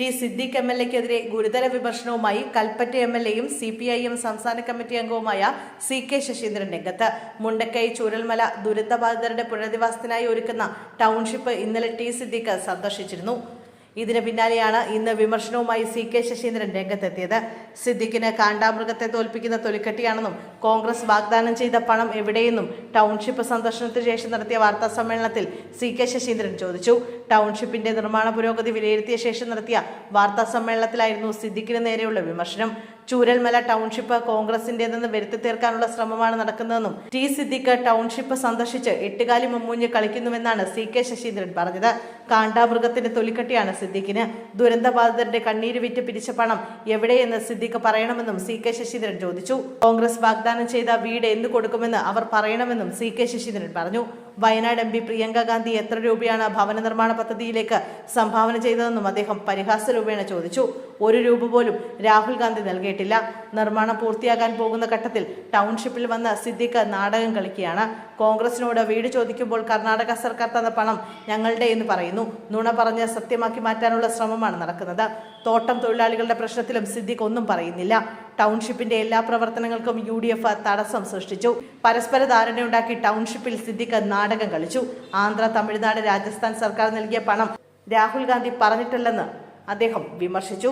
T Siddique M L എക്കെതിരെ ഗുരുതര വിമർശനവുമായി കൽപ്പറ്റ എം എൽ എയും സി പി ഐ എം സംസ്ഥാന കമ്മിറ്റി അംഗവുമായ സി കെ ശശീന്ദ്രൻ രംഗത്ത്. മുണ്ടക്കൈ ചൂരൽമല ദുരന്തബാധിതരുടെ പുനരധിവാസത്തിനായി ഒരുക്കുന്ന ടൗൺഷിപ്പ് ഇന്നലെ ടി സിദ്ദീഖ് സന്ദർശിച്ചിരുന്നു. ഇതിന് പിന്നാലെയാണ് ഇന്ന് വിമർശനവുമായി സി കെ ശശീന്ദ്രൻ രംഗത്തെത്തിയത്. സിദ്ദിഖിന് കാണ്ടാമൃഗത്തെ തോൽപ്പിക്കുന്ന തൊലിക്കെട്ടിയാണെന്നും കോൺഗ്രസ് വാഗ്ദാനം ചെയ്ത പണം എവിടെയെന്നും ടൗൺഷിപ്പ് സന്ദർശനത്തിന് ശേഷം നടത്തിയ വാർത്താ സമ്മേളനത്തിൽ സി കെ ശശീന്ദ്രൻ ചോദിച്ചു. ടൗൺഷിപ്പിന്റെ നിർമ്മാണ പുരോഗതി വിലയിരുത്തിയ ശേഷം നടത്തിയ വാർത്താ സമ്മേളനത്തിലായിരുന്നു സിദ്ദിഖിന് നേരെയുള്ള വിമർശനം. ചൂരൽമല ടൗൺഷിപ്പ് കോൺഗ്രസിന്റേതെന്ന് വരുത്തി തീർക്കാനുള്ള ശ്രമമാണ് നടക്കുന്നതെന്നും ടി സിദ്ദിഖ് ടൗൺഷിപ്പ് സന്ദർശിച്ച് എട്ടുകാലി മമ്മൂഞ്ഞ് കളിക്കുന്നുവെന്നാണ് സി കെ ശശീന്ദ്രൻ പറഞ്ഞത്. കാണ്ടാമൃഗത്തിന്റെ തൊലിക്കട്ടിയാണ് സിദ്ദിഖിന്. ദുരന്തബാധിതരുടെ കണ്ണീര് വിറ്റ് പിരിച്ച പണം എവിടെയെന്ന് സിദ്ദിഖ് പറയണമെന്നും സി കെ ശശീന്ദ്രൻ ചോദിച്ചു. കോൺഗ്രസ് വാഗ്ദാനം ചെയ്ത വീട് എന്ത് കൊടുക്കുമെന്ന് അവർ പറയണമെന്നും സി കെ ശശീന്ദ്രൻ പറഞ്ഞു. വയനാട് എം പി പ്രിയങ്ക ഗാന്ധി എത്ര രൂപയാണ് ഭവന നിർമ്മാണ പദ്ധതിയിലേക്ക് സംഭാവന ചെയ്തതെന്നും അദ്ദേഹം പരിഹാസ രൂപേണ ചോദിച്ചു. ഒരു രൂപ പോലും രാഹുൽ ഗാന്ധി നൽകിയിട്ടില്ല. നിർമ്മാണം പൂർത്തിയാകാൻ പോകുന്ന ഘട്ടത്തിൽ ടൗൺഷിപ്പിൽ വന്ന സിദ്ദിഖ് നാടകം കളിക്കുകയാണ്. കോൺഗ്രസിനോട് വീട് ചോദിക്കുമ്പോൾ കർണാടക സർക്കാർ തന്ന പണം ഞങ്ങളുടെ എന്ന് പറയുന്നു. നുണ പറഞ്ഞ് സത്യമാക്കി മാറ്റാനുള്ള ശ്രമമാണ് നടക്കുന്നത്. തോട്ടം തൊഴിലാളികളുടെ പ്രശ്നത്തിലും സിദ്ദിഖ് ഒന്നും പറയുന്നില്ല. ടൗൺഷിപ്പിന്റെ എല്ലാ പ്രവർത്തനങ്ങൾക്കും യു ഡി എഫ് തടസ്സം സൃഷ്ടിച്ചു. പരസ്പര ധാരണയുണ്ടാക്കി ടൗൺഷിപ്പിൽ സിദ്ദിഖ് നാടകം കളിച്ചു. ആന്ധ്ര തമിഴ്നാട് രാജസ്ഥാൻ സർക്കാർ നൽകിയ പണം രാഹുൽ ഗാന്ധി പറഞ്ഞിട്ടില്ലെന്ന് അദ്ദേഹം വിമർശിച്ചു.